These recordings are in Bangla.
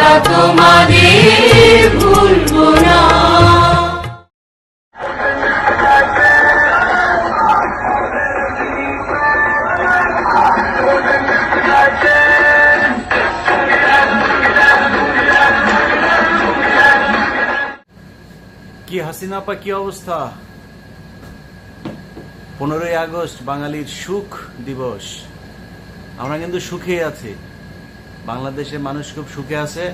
আমরা তোমাদের ভুলবো না। কি হাসিনা আপা কি অবস্থা? পনেরোই আগস্ট, বাঙালির সুখ দিবস। আমরা কিন্তু সুখে আছি। বাংলাদেশের মানুষ খুব সুখে আছে।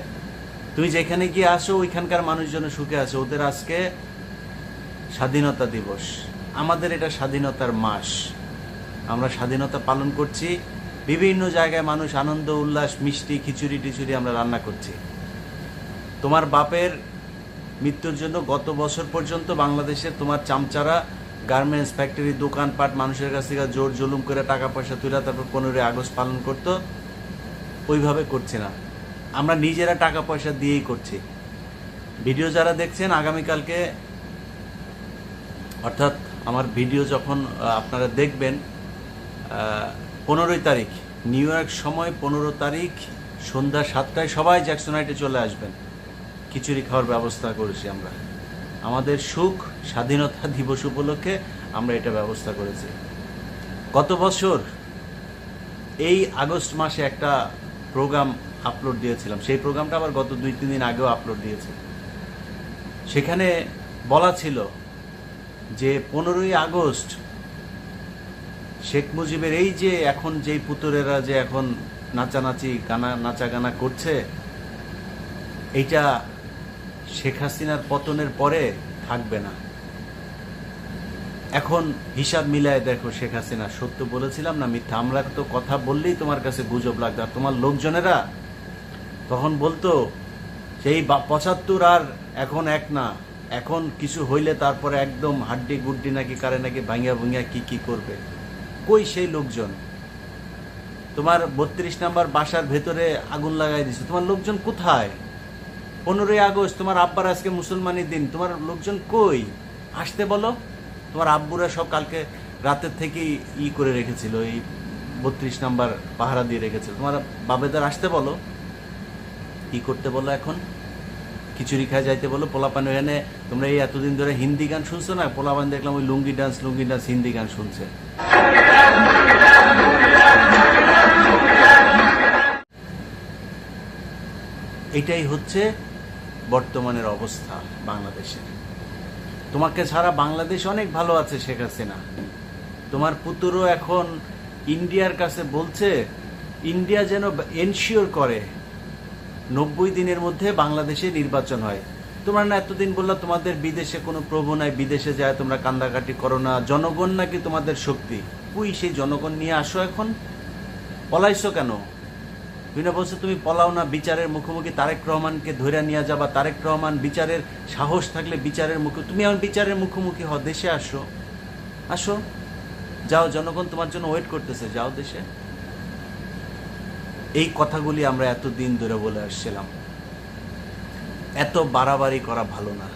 তুমি যেখানে গিয়ে আসো, ওইখানকার মানুষজন সুখে আছে। ওদের আজকে স্বাধীনতা দিবস। আমাদের এটা স্বাধীনতার মাস। আমরা স্বাধীনতা পালন করছি। বিভিন্ন জায়গায় মানুষ আনন্দ, উল্লাস, মিষ্টি, খিচুড়ি টিচুড়ি আমরা রান্না করছি। তোমার বাপের মৃত্যুর জন্য গত বছর পর্যন্ত বাংলাদেশের তোমার চামচারা গার্মেন্টস ফ্যাক্টরি দোকানপাট মানুষের কাছ থেকে জোর জুলুম করে টাকা পয়সা তুলে তারপর পনেরোই আগস্ট পালন করতো। ওইভাবে করছে না। আমরা নিজেরা টাকা পয়সা দিয়েই করছি। ভিডিও যারা দেখছেন, আগামীকালকে অর্থাৎ আমার ভিডিও যখন আপনারা দেখবেন পনেরোই তারিখ, নিউ ইয়র্ক সময় পনেরো তারিখ, সন্ধ্যা সাতটায় সবাই জ্যাকসোনাইটে চলে আসবেন। খিচুড়ি খাওয়ার ব্যবস্থা করেছি আমরা। আমাদের সুখ, স্বাধীনতা দিবস উপলক্ষে আমরা এটা ব্যবস্থা করেছি। গত বছর, এই আগস্ট মাসে একটা প্রোগ্রাম আপলোড দিয়েছিলাম। সেই প্রোগ্রামটা আবার গত দুই, তিন দিন আগেও আপলোড দিয়েছে। সেখানে বলা ছিল যে, পনেরোই আগস্ট শেখ মুজিবের এই যে এখন যেই পুতুরেরা যে এখন নাচানাচি, গানা নাচা গানা করছে, এইটা শেখ হাসিনার পতনের পরে থাকবে না। এখন হিসাব মিলায় দেখো শেখ হাসিনা, সত্য বলেছিলাম না মিথ্যা? আমরা তো কথা বললেই তোমার কাছে গুজব লাগতো। আর তোমার লোকজনেরা তখন বলতো, সেই পঁচাত্তর আর এখন এক না। এখন কিছু হইলে তারপরে একদম হাড্ডি গুড্ডি নাকি কারে নাকি ভাঙ্গিয়া ভুঙ্গিয়া কি কি করবে? কই সেই লোকজন? তোমার বত্রিশ নাম্বার বাসার ভেতরে আগুন লাগাই দিছে। তোমার লোকজন কোথায়? পনেরোই আগস্ট, তোমার আব্বার আজকে মুসলমানি দিন। তোমার লোকজন কই? আসতে বলো। তোমার আব্বুরা সব কালকে রাতের থেকেই ই করে রেখেছিল, এই বত্রিশ নাম্বার পাহারা দিয়ে রেখেছিল। তোমার বাবেদার আসতে বলো। কি করতে বলো এখন? খিচুড়ি খায় যাইতে বলো। পোলাপান ওখানে তোমরা এই এতদিন ধরে হিন্দি গান শুনছো না? পোলাপান দেখলাম ওই লুঙ্গি ডান্স লুঙ্গি ডান্স হিন্দি গান শুনছে। এটাই হচ্ছে বর্তমানের অবস্থা বাংলাদেশের। তোমাকে ছাড়া বাংলাদেশ অনেক ভালো আছে শেখ হাসিনা। তোমার পুতুরও এখন ইন্ডিয়ার কাছে বলছে, ইন্ডিয়া যেন এনশিওর করে, নব্বই দিনের মধ্যে বাংলাদেশে নির্বাচন হয়। তোমরা না এতদিন বললা, তোমাদের বিদেশে কোনো প্রভু নাই, বিদেশে যায়, তোমরা কান্দাকাটি করো না। জনগণ নাকি তোমাদের শক্তি? কুই সেই জনগণ নিয়ে আসো এখন? পলাইছো কেন? বিভিন্ন বলছো, তুমি পলাও না, বিচারের মুখোমুখি তারেক রহমানকে ধরে নিয়ে যাবা। তারেক রহমান বিচারের সাহস থাকলে বিচারের মুখে তুমি এখন বিচারের মুখোমুখি হও, দেশে আসো। আসো। যাও, জনগণ তোমার জন্য ওয়েট করতেছে, যাও দেশে। এই কথাগুলি আমরা এত দিন ধরে বলে আসছিলাম। এত বাড়াবাড়ি করা ভালো না।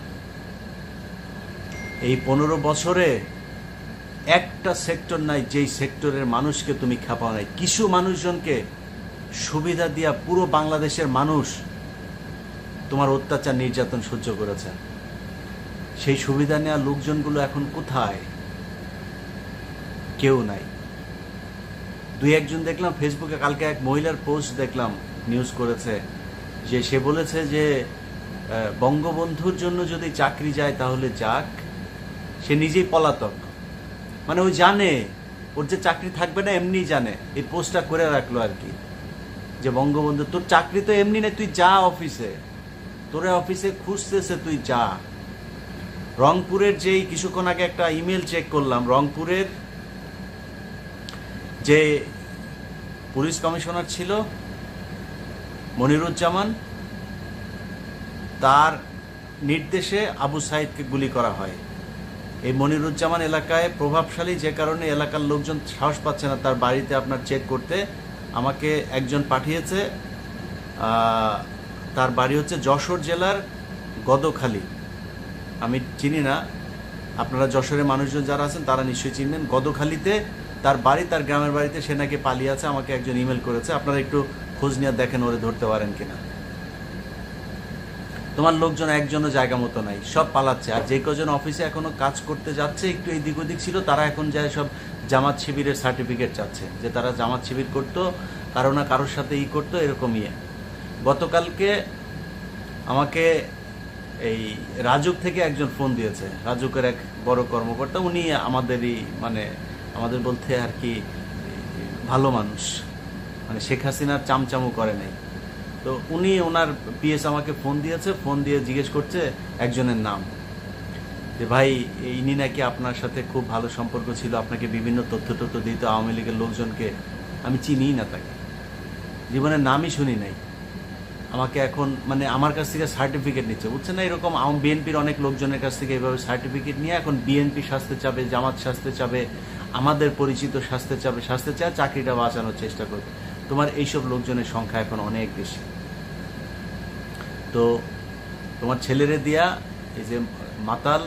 এই পনেরো বছরে একটা সেক্টর নাই, যেই সেক্টরের মানুষকে তুমি খেপাও নাই। কিছু মানুষজনকে সুবিধা দিয়া পুরো বাংলাদেশের মানুষ তোমার অত্যাচার নির্যাতন সহ্য করেছে। সেই সুবিধা নেওয়া লোকজনগুলো এখন কোথায়? কেউ নাই। দুই একজন দেখলাম ফেসবুকে কালকে এক মহিলার পোস্ট দেখলাম নিউজ করেছে, যে সে বলেছে যে বঙ্গবন্ধুর জন্য যদি চাকরি যায় তাহলে যাক, সে নিজেই পলাতক। মানে ও জানে, ওর যে চাকরি থাকবে না এমনি জানে, এই পোস্টটা করে রাখল আর কি। যে বঙ্গবন্ধু, তোর চাকরি তো এমনি না তুই যা অফিসে। তোরে অফিসে খুঁজতেছে, তুই যা। রংপুরের যেই কিছুক্ষণ আগে একটা ইমেল চেক করলাম, রংপুরের যে পুলিশ কমিশনার ছিল, মনিরুজ্জামান, তার নির্দেশে আবু সাইদকে গুলি করা হয়। এই মনিরুজ্জামান এলাকায় প্রভাবশালী যে কারণে এলাকার লোকজন সাহস পাচ্ছে না তার বাড়িতে আপনার চেক করতে। আমাকে একজন পাঠিয়েছে তার বাড়ি হচ্ছে যশোর জেলার গদখালি। আমি চিনি না, আপনারা যশোরের মানুষজন যারা আছেন তারা নিশ্চয়ই চিনবেন। গদখালিতে তার বাড়ি, তার গ্রামের বাড়িতে সে নাকি পালিয়ে আছে, আমাকে একজন ইমেল করেছে। আপনারা একটু খোঁজ নিয়ে দেখেন ওরে ধরতে পারেন কিনা। তোমার লোকজন একজনও জায়গা মতো নাই, সব পালাচ্ছে। আর যে কজন অফিসে এখনও কাজ করতে যাচ্ছে, একটু এদিক ওদিক ছিল, তারা এখন যায় সব জামাত শিবিরের সার্টিফিকেট চাচ্ছে, যে তারা জামাত শিবির করতো, কারও না কারোর সাথে ই করতো এরকম ইয়ে গতকালকে আমাকে এই রাজুক থেকে একজন ফোন দিয়েছে, রাজুকের এক বড় কর্মকর্তা, উনি আমাদেরই মানে আমাদের বলতে আর কি, ভালো মানুষ। মানে শেখ হাসিনার চামচামও করে নাই। তো উনি ওনার পিএস আমাকে ফোন দিয়েছে, ফোন দিয়ে জিজ্ঞেস করছে একজনের নাম। যে ভাই, ইনি নাকি আপনার সাথে খুব ভালো সম্পর্ক ছিল, আপনাকে বিভিন্ন তথ্য তথ্য দিত, আওয়ামী লীগের লোকজনকে। আমি চিনিই না তাকে। জীবনের নামই শুনি নাই। আমাকে এখন মানে আমার কাছ থেকে সার্টিফিকেট নিচ্ছে। বুঝছেন না, এরকম বিএনপির অনেক লোকজনের কাছ থেকে এইভাবে সার্টিফিকেট নিয়ে এখন বিএনপি শাস্তে চাবে, জামাত শাস্তে চাবে, আমাদের পরিচিত শাস্তে চাবে, শাস্তে চায়, চাকরিটা বাঁচানোর চেষ্টা করবে। তোমার এইসব লোকজনের সংখ্যা এখন অনেক বেশি। তো তোমার ছেলেরে দিয়া এই যে মাতাল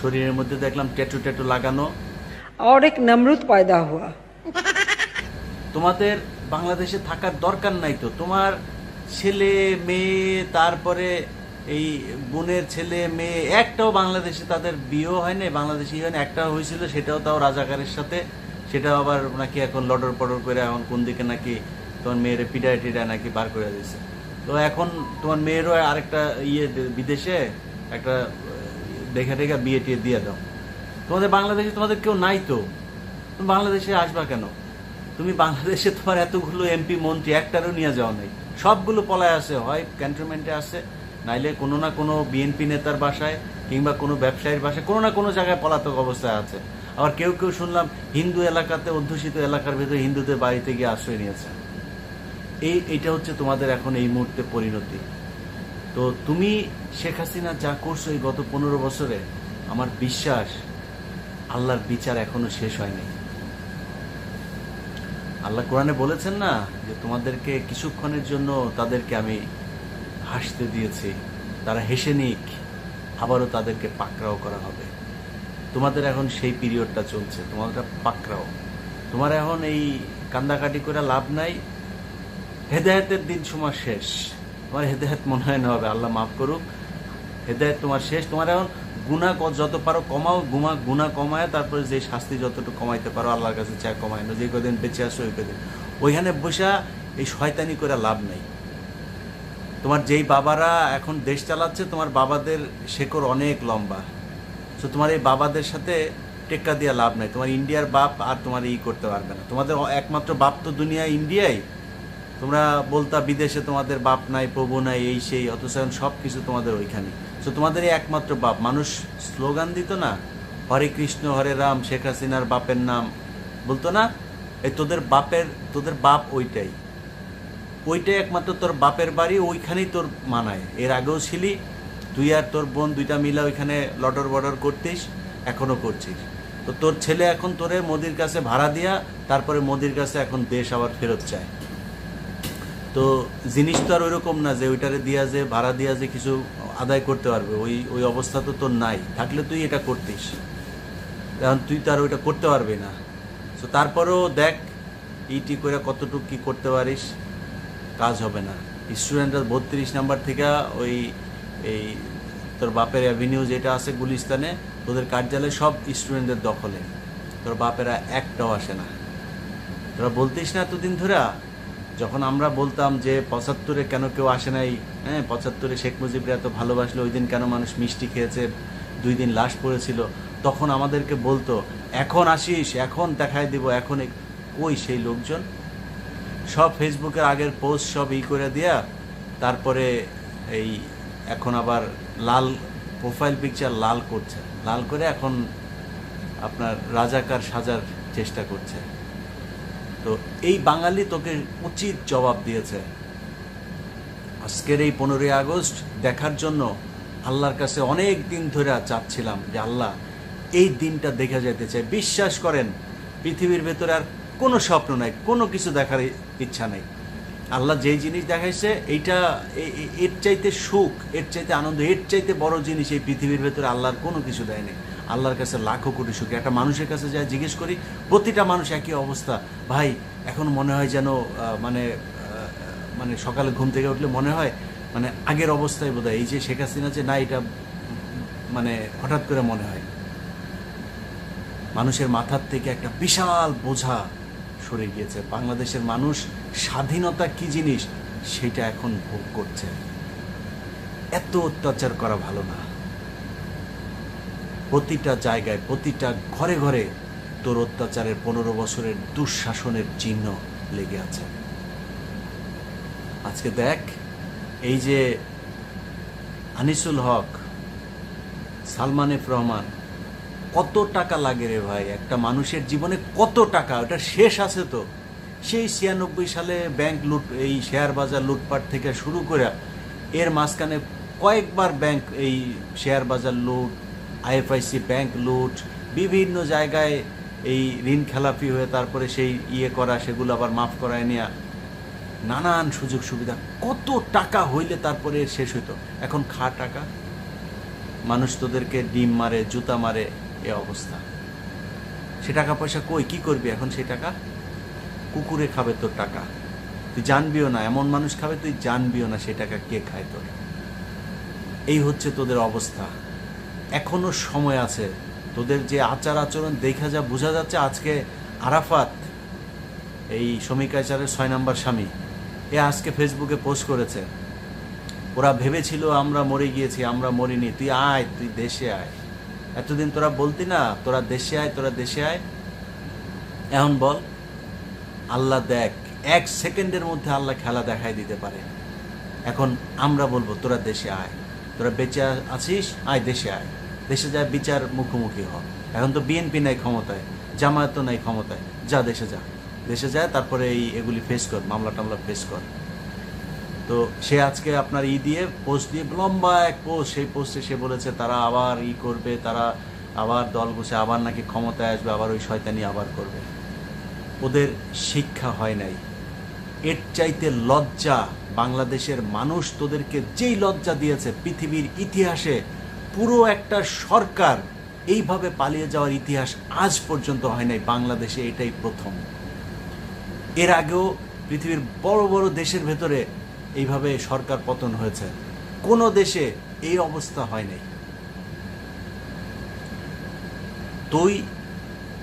শরীরের মধ্যে দেখলাম ট্যাটু ট্যাটু লাগানো। আর এক পায়দা পয়দা হওয়া তোমাদের বাংলাদেশে থাকার দরকার নাই তো। তোমার ছেলে মেয়ে তারপরে এই বোনের ছেলে মেয়ে একটাও বাংলাদেশে তাদের বিয়েও হয় নাই বাংলাদেশি হয় না একটা হয়েছিল সেটাও তাও রাজাকারের সাথে। সেটাও আবার নাকি এখন লডর পডর করে এখন কোন দিকে নাকি তোমার মেয়েরে পিডা টিডা নাকি বার করে দিয়েছে তো এখন তোমার মেয়েরও আরেকটা ইয়ে বিদেশে একটা দেখে টেখে বিয়ে টিয়ে দিয়ে দাও। তোমাদের বাংলাদেশে তোমাদের কেউ নাই তো? তুমি বাংলাদেশে আসবা কেন? তুমি বাংলাদেশে তোমার এতগুলো এমপি মন্ত্রী একটারও নিয়ে যাও নাই। সবগুলো পলায় আছে হয় ক্যান্টনমেন্টে আছে নাইলে কোনো না কোনো বিএনপি নেতার বাসায় কিংবা কোনো ব্যবসায়ীর বাসায়, কোনো না কোনো জায়গায় পলাতক অবস্থায় আছে। আবার কেউ কেউ শুনলাম হিন্দু এলাকাতে অধ্যুষিত এলাকার ভেতরে হিন্দুদের বাড়িতে গিয়ে আশ্রয় নিয়েছে। এই, এটা হচ্ছে তোমাদের এখন এই মুহূর্তে পরিণতি। তো তুমি, শেখ হাসিনা যা করছ এই গত পনেরো বছরে, আমার বিশ্বাস আল্লাহর বিচার এখনও শেষ হয়নি। আল্লাহ কোরআনে বলেছেন না যে তোমাদেরকে কিছুক্ষণের জন্য তাদেরকে আমি হাসতে দিয়েছি। তারা হেসে নিক, আবারও তাদেরকে পাকড়াও করা হবে। তোমাদের এখন সেই পিরিয়ডটা চলছে, তোমাদের পাকড়াও। তোমার এখন এই কান্দাকাটি করে লাভ নাই হেদায়েতের দিন সময় শেষ। তোমার হেদায়েত মনে হয় না হবে, আল্লাহ মাফ করুক। হেদায়েত তোমার শেষ। তোমার এখন গুণা যত পারো কমাও, গুমা গুণা কমায়, তারপরে যে শাস্তি যতটুকু কমাইতে পারো, আল্লাহর কাছে চা কমায় না যে কদিন বেঁচে আসো, ওই কদিন। ওইখানে বসা এই শয়তানি করে লাভ নেই। তোমার যেই বাবারা এখন দেশ চালাচ্ছে, তোমার বাবাদের শেকড় অনেক লম্বা। তো তোমার এই বাবাদের সাথে টেক্কা দিয়ে লাভ নাই। তোমার ইন্ডিয়ার বাপ আর তোমার ই করতে পারবে না। তোমাদের একমাত্র বাপ তো দুনিয়া, ইন্ডিয়াই। তোমরা বলতা, বিদেশে তোমাদের বাপ নাই, প্রভু নাই, এই সেই, অথচ সব কিছু তোমাদের ওইখানে। তো তোমাদের একমাত্র বাপ। মানুষ স্লোগান দিত না, হরে কৃষ্ণ, হরে রাম, শেখ হাসিনার বাপের নাম। বলতো না, এই তোদের বাপের, তোদের বাপ ওইটাই। ওইটাই একমাত্র তোর বাপের বাড়ি, ওইখানেই তোর মানায়। এর আগেও ছিলি, তুই আর তোর বোন দুইটা মিলে ওইখানে লটর বর্ডর করতিস, এখনও করছিস। তো তোর ছেলে এখন তোরে মোদির কাছে ভাড়া দিয়া, তারপরে মোদির কাছে এখন দেশ আবার ফেরত চায়। তো জিনিস তো আর ওইরকম না যে ওইটারে দিয়া যে, ভাড়া দিয়া যে কিছু আদায় করতে পারবে, ওই ওই অবস্থা তো তোর নাই। থাকলে তুই এটা করতিস। এখন তুই তো আর ওইটা করতে পারবি না। তো তারপরেও দেখ, ইটি করে কতটুকু কি করতে পারিস, কাজ হবে না। স্টুডেন্টরা বত্রিশ নাম্বার থেকে ওই, এই তোর বাপের অ্যাভিনিউ যেটা আছে গুলিস্তানে, তোদের কার্যালয় সব স্টুডেন্টদের দখলে। তোর বাপেরা একটাও আসে না। তোরা বলতিস না এতদিন ধরে যখন আমরা বলতাম যে পঁচাত্তরে কেন কেউ আসে নাই হ্যাঁ পঁচাত্তরে শেখ মুজিবরা এত ভালোবাসলো, ওই দিন কেন মানুষ মিষ্টি খেয়েছে, দুই দিন লাশ পড়েছিল, তখন আমাদেরকে বলতো, এখন আসিস, এখন দেখাই দিব, এখন কই সেই লোকজন। সব ফেসবুকের আগের পোস্ট সব ই করে দিয়া, তারপরে এই এখন আবার লাল প্রোফাইল পিকচার লাল করছে। লাল করে এখন আপনার রাজাকার সাজার চেষ্টা করছে। তো এই বাঙালি তোকে উচিত জবাব দিয়েছে। আজকের এই পনেরোই আগস্ট দেখার জন্য আল্লাহর কাছে অনেক দিন ধরে চাচ্ছিলাম যে আল্লাহ এই দিনটা দেখে যেতে চাই। বিশ্বাস করেন, পৃথিবীর ভেতরে আর কোনো স্বপ্ন নাই, কোনো কিছু দেখার ইচ্ছা নেই। আল্লাহ যেই জিনিস দেখাইছে, এইটা এর চাইতে সুখ, এর চাইতে আনন্দ, এর চাইতে বড় জিনিস এই পৃথিবীর ভেতরে আল্লাহর কোনো কিছু দেয়নি আল্লাহর কাছে লাখো কোটি সুখ একটা মানুষের কাছে যা জিজ্ঞেস করি, প্রতিটা মানুষ একই অবস্থা। ভাই, এখন মনে হয় যেন মানে মানে সকালে ঘুম থেকে উঠলে মনে হয় মানে আগের অবস্থায় বোধ এই যে শেখ হাসিনা যে, না, এটা মানে হঠাৎ করে মনে হয়। মানুষের মাথার থেকে একটা বিশাল বোঝা সরে গিয়েছে। বাংলাদেশের মানুষ স্বাধীনতা কি জিনিস, সেটা এখন ভোগ করছে। এত অত্যাচার করা ভালো না। প্রতিটা জায়গায়, প্রতিটা ঘরে ঘরে তোর অত্যাচারের পনেরো বছরের দুঃশাসনের চিহ্ন লেগে আছে। আজকে দেখ, এই যে আনিসুল হক, সালমান এফ রহমান, কত টাকা লাগে রে ভাই? একটা মানুষের জীবনে কত টাকা? ওটা শেষ আছে তো। সেই ছিয়ানব্বই সালে ব্যাংক লুট, এই শেয়ার বাজার লুটপাট থেকে শুরু করে এর মাঝখানে কয়েকবার ব্যাংক এই শেয়ার বাজার লুট আইএফআইসি ব্যাংক লুট, বিভিন্ন জায়গায় এই ঋণ খেলাপি হয়ে তারপরে সেই ইয়ে করা, সেগুলো আবার মাফ করায় নেওয়া নানান সুযোগ সুবিধা। কত টাকা হইলে তারপরে শেষ হইতো? এখন খা টাকা। মানুষ তোদেরকে ডিম মারে, জুতা মারে, এ অবস্থা। সে টাকা পয়সা কই? কি করবি এখন সেই টাকা? কুকুরে খাবে তোর টাকা। তুই জানবিও না, এমন মানুষ খাবে তুই জানবিও না সেই টাকা কে খায় তোর। এই হচ্ছে তোদের অবস্থা। এখনও সময় আছে। তোদের যে আচার আচরণ দেখা যা বোঝা যাচ্ছে আজকে আরাফাত, এই শ্রমিকাচারের ছয় নাম্বার স্বামী, এ আজকে ফেসবুকে পোস্ট করেছে। ওরা ভেবেছিল আমরা মরে গিয়েছি, আমরা মরিনি, তুই আয়, তুই দেশে আয়। এতদিন তোরা বলতি না, তোরা দেশে আয়, তোরা দেশে আয়। এখন বল, আল্লাহ দেখ, এক সেকেন্ডের মধ্যে আল্লাহ খেলা দেখাই দিতে পারে। এখন আমরা বলব, তোরা দেশে আয়, তোরা বেঁচে আছিস, আয়, দেশে আয়। দেশে যায় বিচার মুখোমুখি হ এখন তো বিএনপি নাই ক্ষমতায় জামায়াত নাই ক্ষমতায়। যা দেশে যা। দেশে যায় তারপরে এই এগুলি ফেস কর, মামলা টামলা ফেস কর। তো সে আজকে আপনার ই দিয়ে পোস্ট দিয়ে, লম্বা এক পোস্ট সেই পোস্টে সে বলেছে, তারা আবার ই করবে, তারা আবার দল বসে, আবার নাকি ক্ষমতায় আসবে, আবার ওই শয়তানি আবার করবে। ওদের শিক্ষা হয় নাই। এর চাইতে লজ্জা বাংলাদেশের মানুষ তোদেরকে যেই লজ্জা দিয়েছে, পৃথিবীর ইতিহাসে পুরো একটা সরকার এইভাবে পালিয়ে যাওয়ার ইতিহাস আজ পর্যন্ত হয় নাই। বাংলাদেশে এটাই প্রথম। এর আগেও পৃথিবীর বড় বড় দেশের ভেতরে এইভাবে সরকার পতন হয়েছে। কোনো দেশে এই অবস্থা হয় নাই। তুই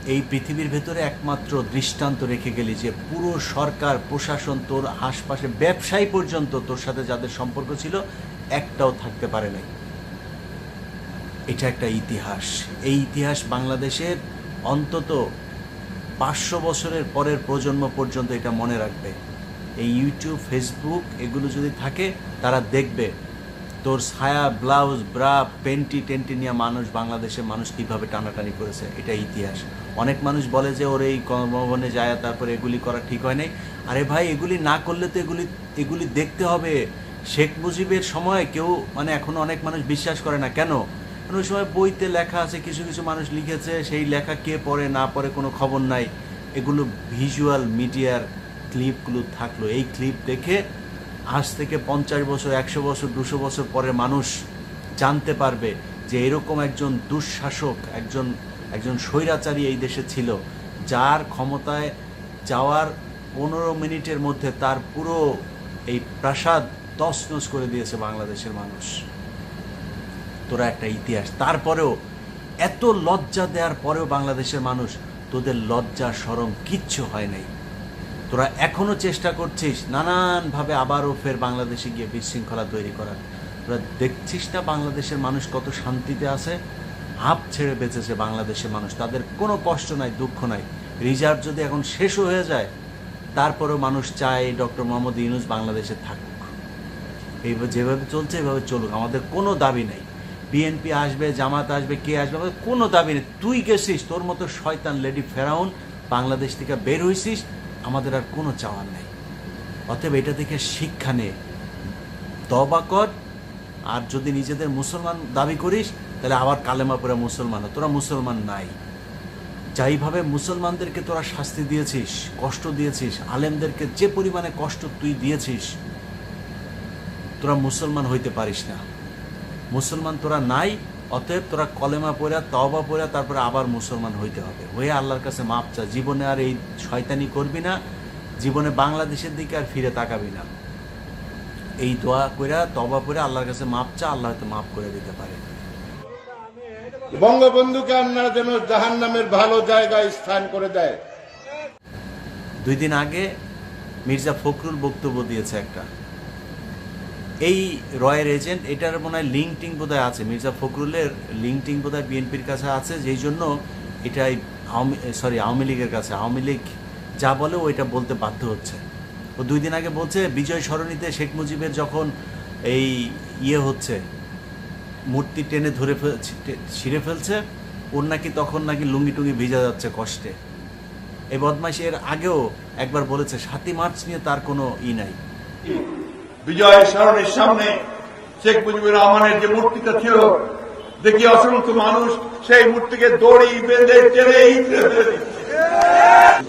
এই পৃথিবীর ভেতরে একমাত্র দৃষ্টান্ত রেখে গেলি যে পুরো সরকার, প্রশাসন, তোর আশপাশে ব্যবসায়ী পর্যন্ত তোর সাথে যাদের সম্পর্ক ছিল একটাও থাকতে পারে নাই। এটা একটা ইতিহাস। এই ইতিহাস বাংলাদেশের অন্তত পাঁচশো বছরের পরের প্রজন্ম পর্যন্ত এটা মনে রাখবে। এই ইউটিউব ফেসবুক এগুলো যদি থাকে, তারা দেখবে তোর ছায়া ব্লাউজ ব্রা পেন্টি টেন্টি নিয়ে মানুষ বাংলাদেশের মানুষ কীভাবে টানাটানি করেছে, এটা ইতিহাস। অনেক মানুষ বলে যে, ওর, এই কর্মভবনে যায়, তারপরে এগুলি করা ঠিক হয় নাই। আরে ভাই, এগুলি না করলে তো এগুলি এগুলি দেখতে হবে। শেখ মুজিবের সময় কেউ মানে এখনও অনেক মানুষ বিশ্বাস করে না। কেন? ওই সময় বইতে লেখা আছে, কিছু কিছু মানুষ লিখেছে, সেই লেখা কে পড়ে, না পড়ে কোনো খবর নাই। এগুলো ভিজুয়াল মিডিয়ার ক্লিপগুলো থাকল। এই ক্লিপ দেখে আজ থেকে পঞ্চাশ বছর, একশো বছর, দুশো বছর পরে মানুষ জানতে পারবে যে এরকম একজন দুঃশাসক, একজন একজন স্বৈরাচারী এই দেশে ছিল, যার ক্ষমতায় যাওয়ার পনেরো মিনিটের মধ্যে তার পুরো এই প্রাসাদ তছনছ করে দিয়েছে বাংলাদেশের মানুষ। তোরা একটা ইতিহাস। তারপরেও এত লজ্জা দেওয়ার পরেও বাংলাদেশের মানুষ তোদের লজ্জা সরম কিচ্ছু হয় নাই। তোরা এখনও চেষ্টা করছিস নানানভাবে আবারও ফের বাংলাদেশে গিয়ে বিশৃঙ্খলা তৈরি করার। তোরা দেখছিস না বাংলাদেশের মানুষ কত শান্তিতে আছে? হাফ ছেড়ে বেঁচেছে বাংলাদেশের মানুষ। তাদের কোনো কষ্ট নাই, দুঃখ নাই। রিজার্ভ যদি এখন শেষও হয়ে যায়, তারপরেও মানুষ চায় ডক্টর মোহাম্মদ ইউনুস বাংলাদেশে থাকুক। এইভাবে যেভাবে চলছে, এভাবে চলুক। আমাদের কোনো দাবি নেই। বিএনপি আসবে, জামাত আসবে, কে আসবে কোনো দাবি নেই। তুই গেছিস, তোর মতো শয়তান লেডি ফেরাউন, বাংলাদেশ থেকে বের হয়েছিস আমাদের আর কোনো চাওয়ার নেই। অতএব এটা থেকে শিক্ষা নে। তবা কর, আর যদি নিজেদের মুসলমান দাবি করিস, তাহলে আবার কালেমা পরে মুসলমান। তোরা মুসলমান নাই। যাইভাবে মুসলমানদেরকে তোরা শাস্তি দিয়েছিস, কষ্ট দিয়েছিস, আলেমদেরকে যে পরিমাণে কষ্ট তুই দিয়েছিস, তোরা মুসলমান হইতে পারিস না। মুসলমান তোরা নাই অতএব তোরা কলেমা পড়া তবা পড়া তারপরে আবার মুসলমান হইতে হবে। হয়ে আল্লাহর কাছে মাপ চা। জীবনে আর এই শয়তানি করবি না জীবনে বাংলাদেশের দিকে আর ফিরে তাকাবি না। এই দোয়া কইরা তবা করে আল্লাহর কাছে মাপ চা আল্লাহ হয়তো মাফ করে দিতে পারে। বঙ্গবন্ধুকে আপনারা যেন জাহান নামের ভালো জায়গায় স্থান করে দেয়। দুই দিন আগে মির্জা ফখরুল বক্তব্য দিয়েছে একটা। এই রয়ের এজেন্ট, এটার মনে হয় লিঙ্ক টিং বোধহয় আছে। মির্জা ফখরুলের লিঙ্ক টিং বোধহয় বিএনপির কাছে আছে, যেই জন্য এটাই সরি, আওয়ামী লীগের কাছে। আওয়ামী লীগ যা বলে ওইটা বলতে বাধ্য হচ্ছে। ও দুই দিন আগে বলছে, বিজয় সরণিতে শেখ মুজিবের যখন এই ইয়ে হচ্ছে, মূর্তি টেনে ধরে ছিঁড়ে ফেলছে, ওর নাকি তখন নাকি লুঙ্গি টুঙ্গি ভিজা যাচ্ছে কষ্টে। এই বদমাইশ এর আগেও একবার বলেছে, সাতই মার্চ নিয়ে তার কোনো ই নাই। বিজয় স্মরণের সামনে শেখ মুজিবুর রহমানের যে মূর্তিটা ছিল, দেখি অসংখ্য মানুষ সেই মূর্তিকে দড়ি বেঁধে টেনে।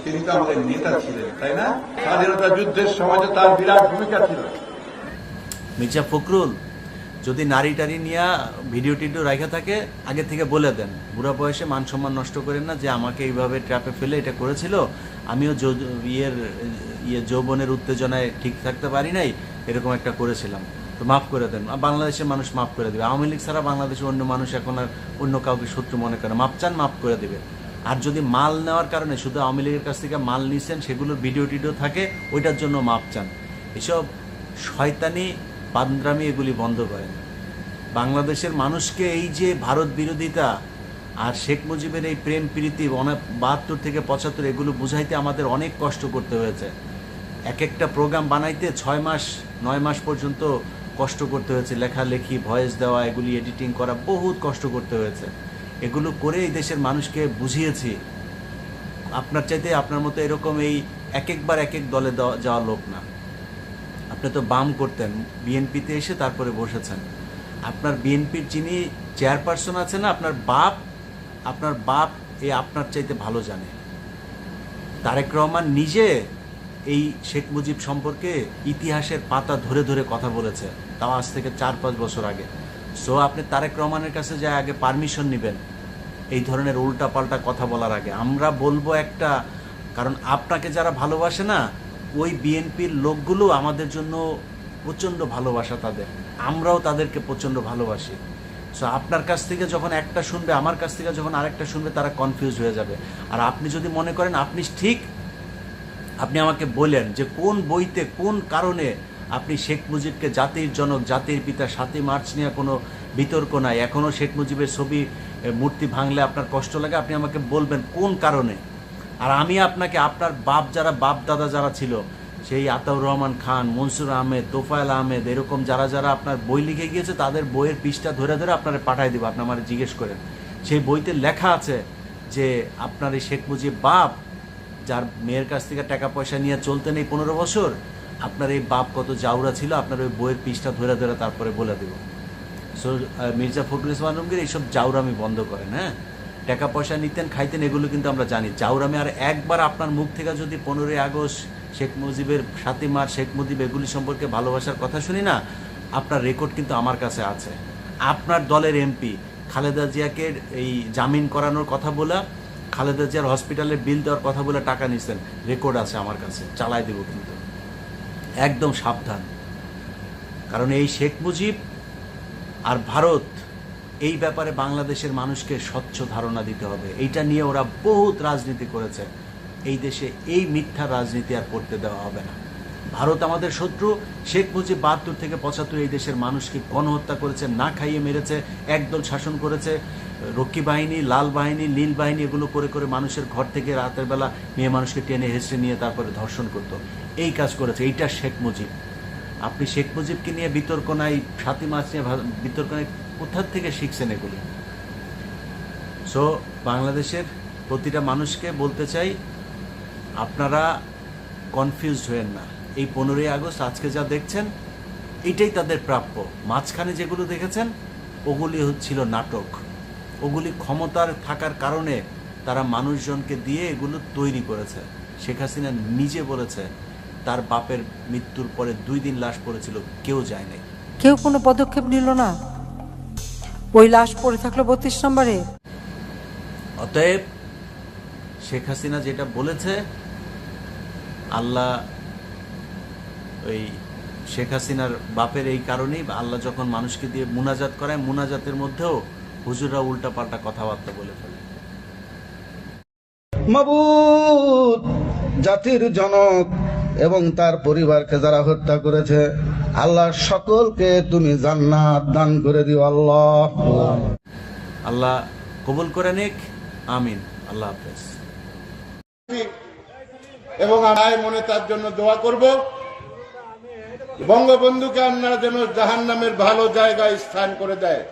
তিনি তো আমাদের নেতা ছিলেন, তাই না? স্বাধীনতা যুদ্ধের সময় তার বিরাট ভূমিকা ছিল। মির্জা ফখরুল, যদি নারী টারি নিয়ে ভিডিও টিডিও রাখা থাকে, আগে থেকে বলে দেন। বুড়া বয়সে মান সম্মান নষ্ট করেন না যে আমাকে এইভাবে ট্র্যাপে ফেলে এটা করেছিল। আমিও ইয়ের ইয়ে যৌবনের উত্তেজনায় ঠিক থাকতে পারি নাই, এরকম একটা করেছিলাম। তো মাফ করে দেন, বাংলাদেশের মানুষ মাফ করে দেবে। আওয়ামী লীগ ছাড়া বাংলাদেশের অন্য মানুষ এখন আর অন্য কাউকে শত্রু মনে করে মাপ চান মাফ করে দেবে। আর যদি মাল নেওয়ার কারণে শুধু আওয়ামী লীগের কাছ থেকে মাল নিছেন সেগুলোর ভিডিও টিডিও থাকে, ওইটার জন্য মাপ চান। এসব শয়তানি পান্দ্রামি এগুলি বন্ধ করেন। বাংলাদেশের মানুষকে এই যে ভারত বিরোধিতা আর শেখ মুজিবের এই প্রেম প্রীতি বাহাত্তর থেকে পঁচাত্তর, এগুলো বুঝাইতে আমাদের অনেক কষ্ট করতে হয়েছে। এক একটা প্রোগ্রাম বানাইতে ছয় মাস, নয় মাস পর্যন্ত কষ্ট করতে হয়েছে। লেখালেখি ভয়েস দেওয়া, এগুলি এডিটিং করা বহুত কষ্ট করতে হয়েছে। এগুলো করে এই দেশের মানুষকে বুঝিয়েছি। আপনার চাইতে আপনার মতো এরকম এই এক একবার এক এক দলে যাওয়া লোক না। আপনি তো বাম করতেন, বিএনপিতে এসে তারপরে বসেছেন। আপনার বিএনপির যিনি চেয়ারপারসন আছে না, আপনার বাপ আপনার বাপ এ আপনার চাইতে ভালো জানে। তারেক রহমান নিজে এই শেখ মুজিব সম্পর্কে ইতিহাসের পাতা ধরে ধরে কথা বলেছে, তাও আজ থেকে চার পাঁচ বছর আগে। সো আপনি তারেক রহমানের কাছে যায় আগে পারমিশন নেবেন, এই ধরনের উল্টা পাল্টা কথা বলার আগে। আমরা বলব একটা, কারণ আপনাকে যারা ভালোবাসে না, ওই বিএনপির লোকগুলো আমাদের জন্য প্রচণ্ড ভালোবাসা তাদের। আমরাও তাদেরকে প্রচণ্ড ভালোবাসি। সো আপনার কাছ থেকে যখন একটা শুনবে, আমার কাছ থেকে যখন আরেকটা শুনবে, তারা কনফিউজ হয়ে যাবে। আর আপনি যদি মনে করেন, আপনি ঠিক আপনি আমাকে বলেন যে কোন বইতে কোন কারণে আপনি শেখ মুজিবকে জাতির জনক, জাতির পিতা সাতই মার্চ নিয়ে কোনো বিতর্ক নাই? এখনও শেখ মুজিবের ছবি মূর্তি ভাঙলে আপনার কষ্ট লাগে? আপনি আমাকে বলবেন কোন কারণে? আর আমি আপনাকে, আপনার বাপ যারা, বাপ দাদা যারা ছিল, সেই আতাউর রহমান খান, মনসুর আহমেদ, তোফায়েল আহমেদ, এরকম যারা যারা আপনার বই লিখে গিয়েছে, তাদের বইয়ের পৃষ্ঠা ধরে ধরে আপনারা পাঠাই দেবো। আপনি আমার জিজ্ঞেস করেন। সেই বইতে লেখা আছে যে আপনার এই শেখ মুজিব বাপ যার মেয়ের কাছ থেকে টাকা পয়সা নিয়ে চলতে নেই পনেরো বছর, আপনার এই বাপ কত জাউরা ছিল, আপনার ওই বইয়ের পৃষ্ঠা ধরে ধরে তারপরে বলে দেব। সো মির্জা ফখরুল ইসলাম আলমগীর এইসব জাউরামি বন্ধ করেন হ্যাঁ? টাকা পয়সা নিতেন, খাইতেন, এগুলো কিন্তু আমরা জানি। জাউরামি আর একবার আপনার মুখ থেকে যদি পনেরোই আগস্ট শেখ মুজিবের সাতই মার্চ শেখ মুজিব এগুলি সম্পর্কে ভালোবাসার কথা শুনি না, আপনার রেকর্ড কিন্তু আমার কাছে আছে। আপনার দলের এমপি খালেদা জিয়াকে এই জামিন করানোর কথা বলা খালেদা জিয়ার হসপিটালের বিল দেওয়ার কথা বলে টাকা নিছেন রেকর্ড আছে আমার কাছে, চালাই দেব কিন্তু। একদম সাবধান। কারণ এই শেখ মুজিব আর ভারত, এই ব্যাপারে বাংলাদেশের মানুষকে স্বচ্ছ ধারণা দিতে হবে। এইটা নিয়ে ওরা বহুত রাজনীতি করেছে। এই দেশে এই মিথ্যা রাজনীতি আর করতে দেওয়া হবে না। ভারত আমাদের শত্রু, শেখ মুজিব বাহাত্তর থেকে পঁচাত্তর এই দেশের মানুষকে গণহত্যা করেছে, না খাইয়ে মেরেছে, একদল শাসন করেছে। রক্ষী বাহিনী, লাল বাহিনী, নীল বাহিনী এগুলো করে করে মানুষের ঘর থেকে রাতের বেলা মেয়ে মানুষকে টেনে হেসড়ে নিয়ে তারপরে ধর্ষণ করতো। এই কাজ করেছে। এইটা শেখ মুজিব। আপনি শেখ মুজিবকে নিয়ে বিতর্ক নাই সাতই মার্চ নিয়ে বিতর্ক নাই কোথার থেকে শিখছেন এগুলি? সো বাংলাদেশের প্রতিটা মানুষকে বলতে চাই, আপনারা কনফিউজড হয়েন না। এই পনেরোই আগস্ট, আজকে যা দেখছেন, এটাই তাদের প্রাপ্য। মাঝখানে যেগুলো দেখেছেন, ওগুলি হচ্ছিল নাটক। ওগুলি ক্ষমতার থাকার কারণে তারা মানুষজনকে দিয়ে এগুলো তৈরি করেছে। শেখ হাসিনা নিজে বলেছে তার বাপের মৃত্যুর পরে দুই দিন লাশ পড়েছিল কেউ যায় নাই। কেউ কোনো পদক্ষেপ নিল না। ওই লাশ পড়ে থাকল বত্রিশ নম্বরে। অতএব শেখ হাসিনা যেটা বলেছে আল্লাহ ওই শেখ হাসিনার বাপের এই কারণেই আল্লাহ যখন মানুষকে দিয়ে মুনাজাত করায় মুনাজাতের মধ্যেও হুজুররা উল্টাপাল্টা কথাবার্তা বলে ফেলে। মাবুদ জাতির জনক এবং তার পরিবারকে যারা হত্যা করেছে আল্লাহ সকলকে তুমি জান্নাত দান করে দিও আল্লাহ। আল্লাহ কবুল করে নিক আমিন আল্লাহ হাফেজ। এবং আমি মনে তার জন্য দোয়া করব। বঙ্গবন্ধুকে আপনারা যেন জাহান নামের ভালো জায়গায় স্থান করে দেয়।